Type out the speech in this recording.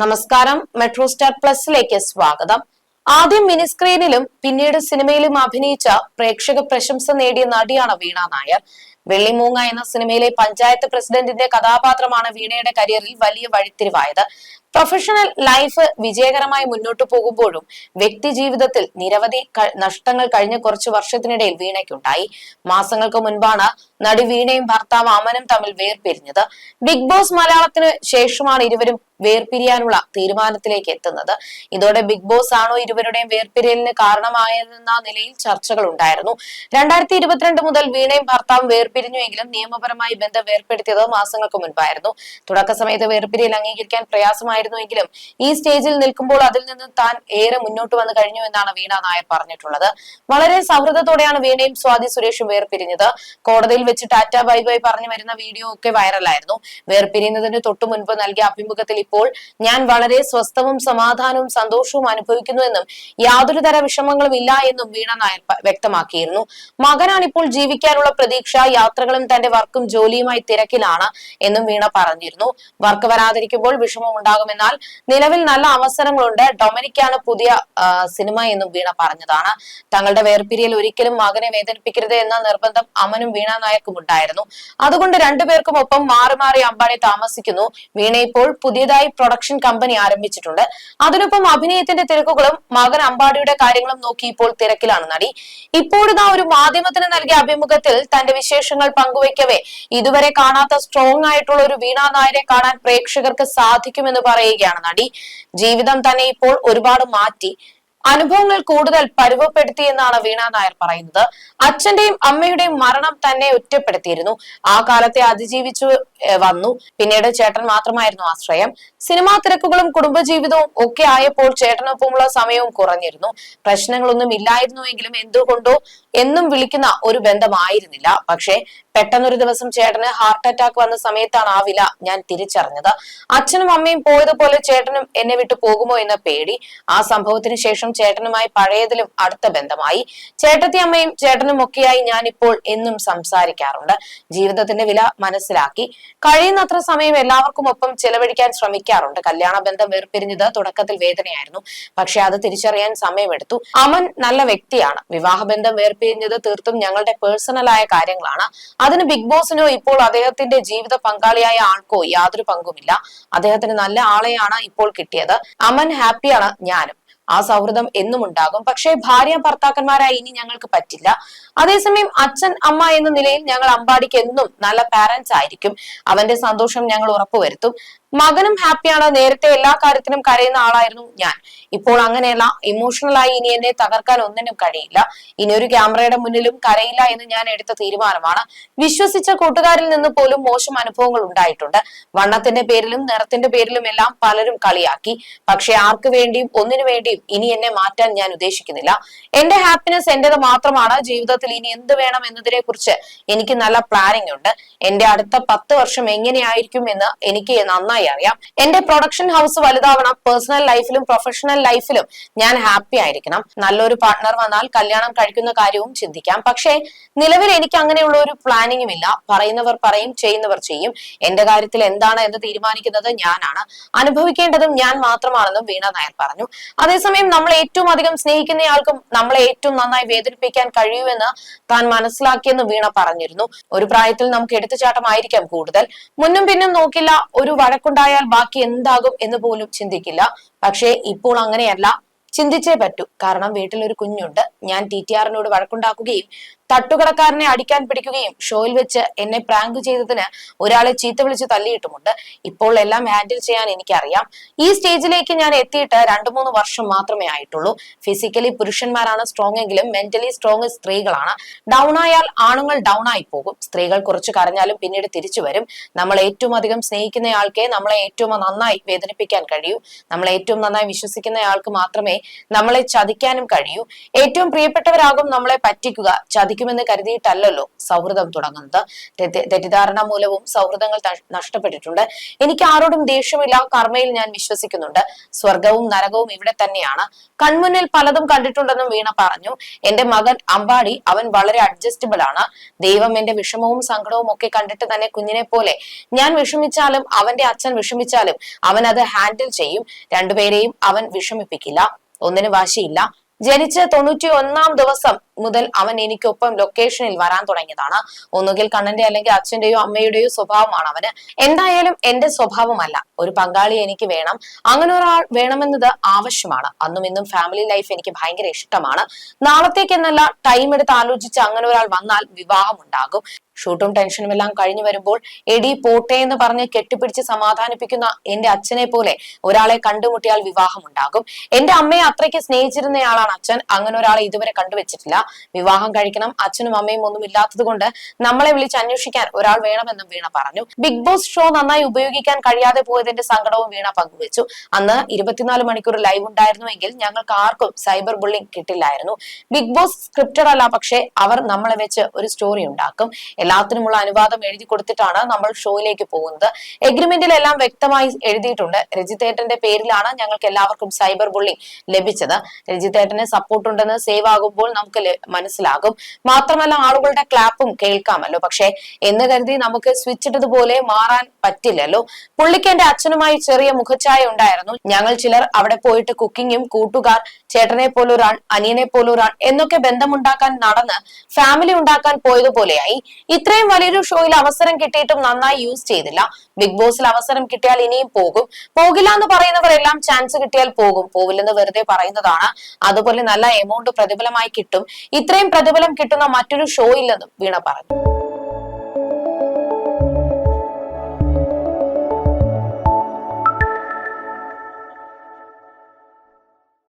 നമസ്കാരം. Metro star പ്ലസിലേക്ക് സ്വാഗതം. ആദ്യം മിനിസ്ക്രീനിലും പിന്നീട് സിനിമയിലും അഭിനയിച്ച പ്രേക്ഷക പ്രശംസ നേടിയ നടിയാണ് വീണ നായർ. വെള്ളിമൂങ്ങ എന്ന സിനിമയിലെ പഞ്ചായത്ത് പ്രസിഡന്റിന്റെ കഥാപാത്രമാണ് വീണയുടെ കരിയറിൽ വലിയ വഴിത്തിരിവായത്. പ്രൊഫഷണൽ ലൈഫ് വിജയകരമായി മുന്നോട്ടു പോകുമ്പോഴും വ്യക്തി ജീവിതത്തിൽ നിരവധി നഷ്ടങ്ങൾ കഴിഞ്ഞ കുറച്ച് വർഷത്തിനിടയിൽ വീണയ്ക്കുണ്ടായി. മാസങ്ങൾക്ക് മുൻപാണ് നടി വീണയും ഭർത്താവ് അമനും തമ്മിൽ വേർപിരിഞ്ഞത്. ബിഗ് ബോസ് മലയാളത്തിന് ശേഷമാണ് ഇരുവരും വേർപിരിയാനുള്ള തീരുമാനത്തിലേക്ക് എത്തുന്നത്. ഇതോടെ ബിഗ് ബോസ് ആണോ ഇരുവരുടെയും വേർപിരിയലിന് കാരണമായെന്ന നിലയിൽ ചർച്ചകൾ ഉണ്ടായിരുന്നു. രണ്ടായിരത്തി ഇരുപത്തിരണ്ട് മുതൽ വീണയും ഭർത്താവും വേർപിരിഞ്ഞുവെങ്കിലും നിയമപരമായി ബന്ധം വേർപ്പെടുത്തിയത് മാസങ്ങൾക്ക് മുൻപായിരുന്നു. തുടക്ക സമയത്ത് വേർപിരിയൽ അംഗീകരിക്കാൻ പ്രയാസമായിരുന്നുവെങ്കിലും ഈ സ്റ്റേജിൽ നിൽക്കുമ്പോൾ അതിൽ നിന്ന് താൻ ഏറെ മുന്നോട്ട് വന്നു കഴിഞ്ഞു എന്നാണ് വീണ നായർ പറഞ്ഞിട്ടുള്ളത്. വളരെ സൗഹൃദത്തോടെയാണ് വീണയും സ്വാതി സുരേഷും വേർപിരിഞ്ഞത്. കോടതിയിൽ വെച്ച് ടാറ്റ ബൈ ബൈ പറഞ്ഞു വരുന്ന വീഡിയോ ഒക്കെ വൈറലായിരുന്നു. വേർപിരിയുന്നതിന് തൊട്ടു മുൻപ് നൽകിയ അഭിമുഖത്തിൽ ഇപ്പോൾ ഞാൻ വളരെ സ്വസ്ഥവും സമാധാനവും സന്തോഷവും അനുഭവിക്കുന്നുവെന്നും യാതൊരു തര വിഷമങ്ങളും ഇല്ല എന്നും വീണ നായർ വ്യക്തമാക്കിയിരുന്നു. മകനാണ് ഇപ്പോൾ ജീവിക്കാനുള്ള പ്രതീക്ഷ യാത്രകളും തന്റെ വർക്കും ജോലിയുമായി തിരക്കിലാണ് എന്നും വീണ പറഞ്ഞിരുന്നു. വർക്ക് വരാതിരിക്കുമ്പോൾ വിഷമം ഉണ്ടാകുമെന്നാൽ നിലവിൽ നല്ല അവസരങ്ങളുണ്ട്. ഡൊമിനിക്കാണ് പുതിയ സിനിമ എന്നും വീണ പറഞ്ഞതാണ്. തങ്ങളുടെ വേർപിരിയൽ ഒരിക്കലും മകനെ വേദനിപ്പിക്കരുത് എന്ന നിർബന്ധം അമനും വീണ നായർക്കും ഉണ്ടായിരുന്നു. അതുകൊണ്ട് രണ്ടുപേർക്കും ഒപ്പം മാറി മാറി അമ്പാടി താമസിക്കുന്നു. വീണ ഇപ്പോൾ പുതിയതായി പ്രൊഡക്ഷൻ കമ്പനി ആരംഭിച്ചിട്ടുണ്ട്. അതിനൊപ്പം അഭിനയത്തിന്റെ തിരക്കുകളും മകൻ അമ്പാടിയുടെ കാര്യങ്ങളും നോക്കി ഇപ്പോൾ തിരക്കിലാണ് നടി. ഇപ്പോഴിതാ ഒരു മാധ്യമത്തിന് നൽകിയ അഭിമുഖത്തിൽ തന്റെ വിശേഷങ്ങൾ പങ്കുവയ്ക്കവേ ഇതുവരെ കാണാത്ത സ്ട്രോങ് ആയിട്ടുള്ള ഒരു വീണ നായരെ കാണാൻ പ്രേക്ഷകർക്ക് സാധിക്കുമെന്ന് പറയുകയാണ് നടി ജീവിതം തന്നെ ഇപ്പോൾ ഒരുപാട് മാറ്റി അനുഭവങ്ങൾ കൂടുതൽ പരുവപ്പെടുത്തി എന്നാണ് വീണ നായർ പറയുന്നത്. അച്ഛന്റെയും അമ്മയുടെയും മരണം തന്നെ ഒറ്റപ്പെടുത്തിയിരുന്നു. ആ കാലത്തെ അതിജീവിച്ചു വന്നു. പിന്നീട് ചേട്ടൻ മാത്രമായിരുന്നു ആശ്രയം. സിനിമാ തിരക്കുകളും കുടുംബജീവിതവും ഒക്കെ ആയപ്പോൾ ചേട്ടനൊപ്പമുള്ള സമയവും കുറഞ്ഞിരുന്നു. പ്രശ്നങ്ങളൊന്നും ഇല്ലായിരുന്നുവെങ്കിലും എന്തുകൊണ്ടോ എന്നും വിളിക്കുന്ന ഒരു ബന്ധമായിരുന്നില്ല. പക്ഷേ പെട്ടെന്നൊരു ദിവസം ചേട്ടന് ഹാർട്ട് അറ്റാക്ക് വന്ന സമയത്താണ് ആ വില ഞാൻ തിരിച്ചറിഞ്ഞത്. അച്ഛനും അമ്മയും പോയതുപോലെ ചേട്ടനും എന്നെ വിട്ടു പോകുമോ എന്ന പേടി. ആ സംഭവത്തിന് ശേഷം ചേട്ടനുമായി പഴയതിലും അടുത്ത ബന്ധമായി. ചേട്ടത്തി അമ്മയും ചേട്ടനും ഒക്കെയായി ഞാൻ ഇപ്പോൾ എന്നും സംസാരിക്കാറുണ്ട്. ജീവിതത്തിന്റെ വില മനസ്സിലാക്കി. കഴിയുന്നത്ര സമയം എല്ലാവർക്കും ഒപ്പം ചെലവഴിക്കാൻ ശ്രമിക്കാറുണ്ട്. കല്യാണ ബന്ധം വേർപിരിഞ്ഞത് തുടക്കത്തിൽ വേദനയായിരുന്നു. പക്ഷെ അത് തിരിച്ചറിയാൻ സമയമെടുത്തു. അമൻ നല്ല വ്യക്തിയാണ്. വിവാഹബന്ധം വേർപിരിഞ്ഞത് തീർത്തും ഞങ്ങളുടെ പേഴ്സണലായ കാര്യങ്ങളാണ്. അതിന് ബിഗ് ബോസിനോ ഇപ്പോൾ അദ്ദേഹത്തിന്റെ ജീവിത പങ്കാളിയായ ആൾക്കോ യാതൊരു പങ്കുമില്ല. അദ്ദേഹത്തിന് നല്ല ആളെയാണ് ഇപ്പോൾ കിട്ടിയത്. അമൻ ഹാപ്പിയാണ് ഞാനും. ആ സൗഹൃദം എന്നും ഉണ്ടാകും. പക്ഷേ ഭാര്യ ഭർത്താക്കന്മാരായി ഇനി ഞങ്ങൾക്ക് പറ്റില്ല. അതേസമയം അച്ഛൻ അമ്മ എന്ന നിലയിൽ ഞങ്ങൾ അമ്പാടിക്ക് എന്നും നല്ല പാരന്റ്സ് ആയിരിക്കും. അവന്റെ സന്തോഷം ഞങ്ങൾ ഉറപ്പുവരുത്തും. മകനും ഹാപ്പിയാണ് നേരത്തെ എല്ലാ കാര്യത്തിനും കരയുന്ന ആളായിരുന്നു ഞാൻ. ഇപ്പോൾ അങ്ങനെയല്ല. ഇമോഷണൽ ആയി ഇനി എന്നെ തകർക്കാൻ ഒന്നിനും കഴിയില്ല. ഇനി ഒരു ക്യാമറയുടെ മുന്നിലും കരയില്ല എന്ന് ഞാൻ എടുത്ത തീരുമാനമാണ്. വിശ്വസിച്ച കൂട്ടുകാരിൽ നിന്ന് പോലും മോശം അനുഭവങ്ങൾ ഉണ്ടായിട്ടുണ്ട്. വണ്ണത്തിന്റെ പേരിലും നിറത്തിന്റെ പേരിലും എല്ലാം പലരും കളിയാക്കി. പക്ഷെ ആർക്ക് വേണ്ടിയും ഒന്നിനു വേണ്ടിയും ഇനി എന്നെ മാറ്റാൻ ഞാൻ ഉദ്ദേശിക്കുന്നില്ല. എന്റെ ഹാപ്പിനെസ് എന്റേത് മാത്രമാണ്. ജീവിതത്തിൽ ഇനി എന്ത് വേണം എന്നതിനെ കുറിച്ച് എനിക്ക് നല്ല പ്ലാനിംഗ് ഉണ്ട്. എന്റെ അടുത്ത പത്ത് വർഷം എങ്ങനെയായിരിക്കും എന്ന് എനിക്ക് നന്നായി അറിയാം. എന്റെ പ്രൊഡക്ഷൻ ഹൗസ് വലുതാവണം പേഴ്സണൽ ലൈഫിലും പ്രൊഫഷണൽ ലൈഫിലും ഞാൻ ഹാപ്പി ആയിരിക്കണം. നല്ലൊരു പാർട്ട്ണർ വന്നാൽ കല്യാണം കഴിക്കുന്ന കാര്യവും ചിന്തിക്കാം. പക്ഷേ നിലവിൽ എനിക്ക് അങ്ങനെയുള്ള ഒരു പ്ലാനിങ്ങും ഇല്ല. പറയുന്നവർ പറയും ചെയ്യുന്നവർ ചെയ്യും. എന്റെ കാര്യത്തിൽ എന്താണ് എന്ന് തീരുമാനിക്കുന്നത് ഞാനാണ്. അനുഭവിക്കേണ്ടതും ഞാൻ മാത്രമാണെന്നും വീണ നായർ പറഞ്ഞു. അതേസമയം നമ്മൾ ഏറ്റവും അധികം സ്നേഹിക്കുന്നയാൾക്കും നമ്മളെ ഏറ്റവും നന്നായി വേദനിപ്പിക്കാൻ കഴിയുമെന്ന് താൻ മനസ്സിലാക്കിയെന്ന് വീണ പറഞ്ഞിരുന്നു. ഒരു പ്രായത്തിൽ നമുക്ക് എടുത്തുചാട്ടമായിരിക്കാം കൂടുതൽ. മുന്നും പിന്നും നോക്കില്ല ഒരു വഴക്കുണ്ടായാൽ ബാക്കി എന്താകും എന്ന് പോലും ചിന്തിക്കില്ല. പക്ഷേ ഇപ്പോൾ അങ്ങനെയല്ല. ചിന്തിച്ചേ പറ്റൂ. കാരണം വീട്ടിൽ ഒരു കുഞ്ഞുണ്ട്. ഞാൻ ടി ടി ആറിനോട് വഴക്കുണ്ടാക്കുകയും തട്ടുകടക്കാരനെ അടിക്കാൻ പിടിക്കുകയും ഷോയിൽ വെച്ച് എന്നെ പ്രാങ്ക് ചെയ്തതിന് ഒരാളെ ചീത്ത വിളിച്ച് തല്ലിയിട്ടുമുണ്ട്. ഇപ്പോൾ എല്ലാം ഹാൻഡിൽ ചെയ്യാൻ എനിക്കറിയാം. ഈ സ്റ്റേജിലേക്ക് ഞാൻ എത്തിയിട്ട് രണ്ടു മൂന്ന് വർഷം മാത്രമേ ആയിട്ടുള്ളൂ. ഫിസിക്കലി പുരുഷന്മാരാണ് സ്ട്രോങ് എങ്കിലും മെന്റലി സ്ട്രോങ് സ്ത്രീകളാണ്. ഡൗൺ ആയാൽ ആണുങ്ങൾ ഡൗൺ ആയി പോകും. സ്ത്രീകൾ കുറച്ച് കരഞ്ഞാലും പിന്നീട് തിരിച്ചു വരും. നമ്മൾ ഏറ്റവും അധികം സ്നേഹിക്കുന്നയാൾക്കേ നമ്മളെ ഏറ്റവും നന്നായി വേദനിപ്പിക്കാൻ കഴിയൂ. നമ്മളെ ഏറ്റവും നന്നായി വിശ്വസിക്കുന്നയാൾക്ക് മാത്രമേ നമ്മളെ ചതിക്കാനും കഴിയൂ. ഏറ്റവും പ്രിയപ്പെട്ടവരാകും നമ്മളെ പറ്റിക്കുക ചതിക്കുക പഠിക്കുമെന്ന് കരുതിയിട്ടല്ലല്ലോ സൗഹൃദം തുടങ്ങുന്നത്. തെറ്റി- തെറ്റിദ്ധാരണ മൂലവും സൗഹൃദങ്ങൾ നഷ്ടപ്പെട്ടിട്ടുണ്ട്. എനിക്ക് ആരോടും ദേഷ്യമില്ല. കർമ്മയിൽ ഞാൻ വിശ്വസിക്കുന്നുണ്ട്. സ്വർഗവും നരകവും ഇവിടെ തന്നെയാണ്. കൺമുന്നിൽ പലതും കണ്ടിട്ടുണ്ടെന്നും വീണ പറഞ്ഞു. എന്റെ മകൻ അമ്പാടി അവൻ വളരെ അഡ്ജസ്റ്റബിൾ ആണ്. ദൈവം എന്റെ വിഷമവും സങ്കടവും ഒക്കെ കണ്ടിട്ട് തന്നെ കുഞ്ഞിനെ പോലെ. ഞാൻ വിഷമിച്ചാലും അവന്റെ അച്ഛൻ വിഷമിച്ചാലും അവൻ അത് ഹാൻഡിൽ ചെയ്യും. രണ്ടുപേരെയും അവൻ വിഷമിപ്പിക്കില്ല. ഒന്നിനു വാശിയില്ല. ജനിച്ച് തൊണ്ണൂറ്റി ഒന്നാം ദിവസം മുതൽ അവൻ എനിക്കൊപ്പം ലൊക്കേഷനിൽ വരാൻ തുടങ്ങിയതാണ്. ഒന്നുകിൽ കണ്ണന്റെ അല്ലെങ്കിൽ അച്ഛന്റെയോ അമ്മയുടെയോ സ്വഭാവമാണ് അവന്. എന്തായാലും എന്റെ സ്വഭാവമല്ല. ഒരു പങ്കാളി എനിക്ക് വേണം. അങ്ങനെ ഒരാൾ വേണമെന്നത് ആവശ്യമാണ്. അന്നും ഇന്നും ഫാമിലി ലൈഫ് എനിക്ക് ഭയങ്കര ഇഷ്ടമാണ്. നാളത്തേക്കെന്നല്ല ടൈം എടുത്ത് ആലോചിച്ച് അങ്ങനെ ഒരാൾ വന്നാൽ വിവാഹം ഉണ്ടാകും ഷൂട്ടും ടെൻഷനും എല്ലാം കഴിഞ്ഞു വരുമ്പോൾ എടി പോട്ടെ എന്ന് പറഞ്ഞ് കെട്ടിപ്പിടിച്ച് സമാധാനിപ്പിക്കുന്ന എന്റെ അച്ഛനെ പോലെ ഒരാളെ കണ്ടുമുട്ടിയാൽ വിവാഹം ഉണ്ടാകും എന്റെ അമ്മയെ അത്രയ്ക്ക് സ്നേഹിച്ചിരുന്നയാളാണ് അച്ഛൻ. അങ്ങനെ ഒരാളെ ഇതുവരെ കണ്ടുവച്ചിട്ടില്ല. വിവാഹം കഴിക്കണം അച്ഛനും അമ്മയും ഒന്നും ഇല്ലാത്തത് കൊണ്ട് നമ്മളെ വിളിച്ച് അന്വേഷിക്കാൻ ഒരാൾ വേണമെന്നും വീണ പറഞ്ഞു. ബിഗ് ബോസ് ഷോ നന്നായി ഉപയോഗിക്കാൻ കഴിയാതെ പോയതിന്റെ സങ്കടവും വീണ പങ്കുവച്ചു. അന്ന് ഇരുപത്തിനാല് മണിക്കൂർ ലൈവ് ഉണ്ടായിരുന്നുവെങ്കിൽ ഞങ്ങൾക്ക് ആർക്കും സൈബർ ബുള്ളിംഗ് കിട്ടില്ലായിരുന്നു. ബിഗ് ബോസ് സ്ക്രിപ്റ്റഡ് അല്ല പക്ഷേ അവർ നമ്മളെ വെച്ച് ഒരു സ്റ്റോറി ഉണ്ടാക്കും. എല്ലാത്തിനുമുള്ള അനുവാദം എഴുതി കൊടുത്തിട്ടാണ് നമ്മൾ ഷോയിലേക്ക് പോകുന്നത്. എഗ്രിമെന്റിൽ എല്ലാം വ്യക്തമായി എഴുതിയിട്ടുണ്ട്. രജിതേട്ടന്റെ പേരിലാണ് ഞങ്ങൾക്ക് എല്ലാവർക്കും സൈബർ ബുള്ളിംഗ് ലഭിച്ചത്. രജിതേട്ടന് സപ്പോർട്ട് ഉണ്ടെന്ന് സേവ് ആകുമ്പോൾ നമുക്ക് മനസ്സിലാകും. മാത്രമല്ല ആളുകളുടെ ക്ലാപ്പും കേൾക്കാമല്ലോ. പക്ഷെ എന്ന് കരുതി നമുക്ക് സ്വിച്ച് ഇട്ടതുപോലെ മാറാൻ പറ്റില്ലല്ലോ. പുള്ളിക്ക് എന്റെ അച്ഛനുമായി ചെറിയ മുഖച്ചായ ഉണ്ടായിരുന്നു. ഞങ്ങൾ ചിലർ അവിടെ പോയിട്ട് കുക്കിങ്ങും കൂട്ടുകാർ ചേട്ടനെ പോലൊരാൾ അനിയനെ പോലൊരാൾ എന്നൊക്കെ ബന്ധമുണ്ടാക്കാൻ നടന്ന് ഫാമിലി ഉണ്ടാക്കാൻ പോയതുപോലെയായി. ഇത്രയും വലിയൊരു ഷോയിൽ അവസരം കിട്ടിയിട്ടും നന്നായി യൂസ് ചെയ്തില്ല. ബിഗ് ബോസിൽ അവസരം കിട്ടിയാൽ ഇനിയും പോകും. പോകില്ല എന്ന് പറയുന്നവരെല്ലാം ചാൻസ് കിട്ടിയാൽ പോകും. പോവില്ലെന്ന് വെറുതെ പറയുന്നതാണ്. അതുപോലെ നല്ല എമൗണ്ട് പ്രതിഫലമായി കിട്ടും. ഇത്രയും പ്രതിഫലം കിട്ടുന്ന മറ്റൊരു ഷോ ഇല്ലെന്നും വീണ പറഞ്ഞു.